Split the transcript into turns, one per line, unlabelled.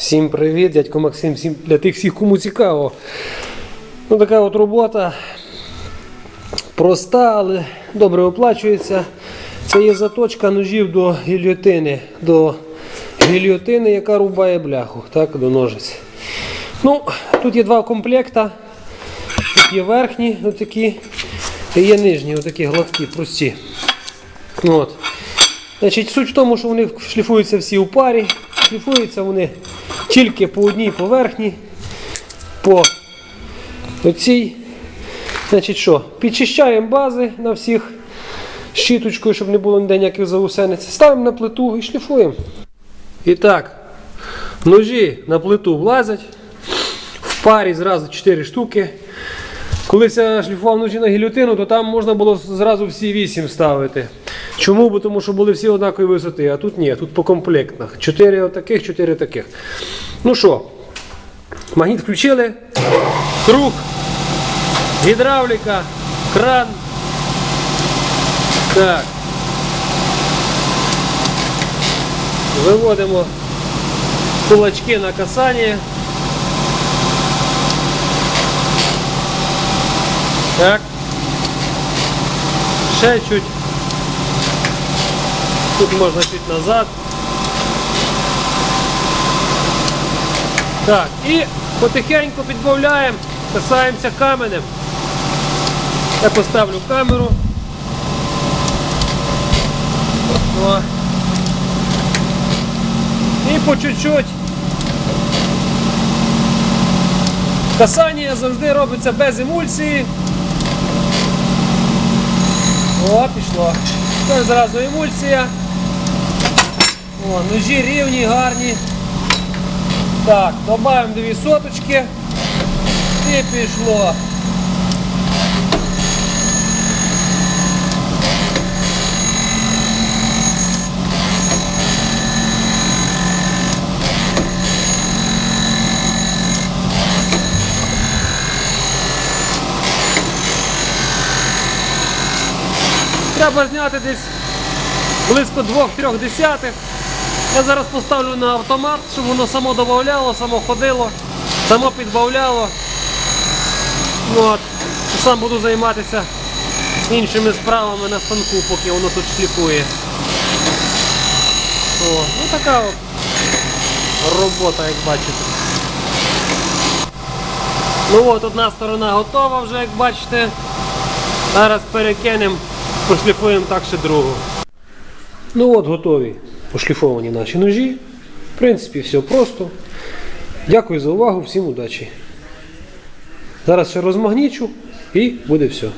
Всім привіт, дядько Максим, всім для тих всіх, кому цікаво. Ну, така от робота проста, але добре оплачується. Це є заточка ножів до гільйотини, до гільйотини, яка рубає бляху, так, до ножиць. Ну, тут є два комплекта. Тут є верхні отакі, і є нижні, отакі гладкі, прості. От. Значить, суть в тому, що вони шліфуються всі у парі. Шліфуються вони тільки по одній поверхні. По оцій. Значить що, підчищаємо бази на всіх щіточкою, щоб не було ніде ніяких заусениць. Ставимо на плиту і шліфуємо. І так, ножі на плиту влазять. В парі зразу 4 штуки. Колись я шліфував ножі на гільотину, то там можна було зразу всі 8 ставити. Чому? Бо тому що були всі однакові висоти, а тут ні, тут по комплектах. 4 таких, 4 таких. Ну що, магніт включили, круг, гідравліка, кран. Так. Виводимо кулачки на касання. Так. Ще чуть. Тут можна чуть назад. Так, і потихеньку підбавляємо, касаємося каменем. Я поставлю камеру. О. І по чуть-чуть. Касання завжди робиться без емульсії. О, пішло. Тож зразу емульсія. О, ножі рівні, гарні. Так, додаємо дві соточки. І пішло. Треба зняти десь близько 2-3 десятих. Я зараз поставлю на автомат, щоб воно само додавало, само ходило, само підбавляло. От. Сам буду займатися іншими справами на станку, поки воно тут шліфує. О, ну така от робота, як бачите. Ну от одна сторона готова вже, як бачите. Зараз перекинемо, пошліфуємо так ще другу. Ну от готові пошліфовані наші ножі. В принципі, все просто. Дякую за увагу, всім удачі. Зараз ще розмагнічу і буде все.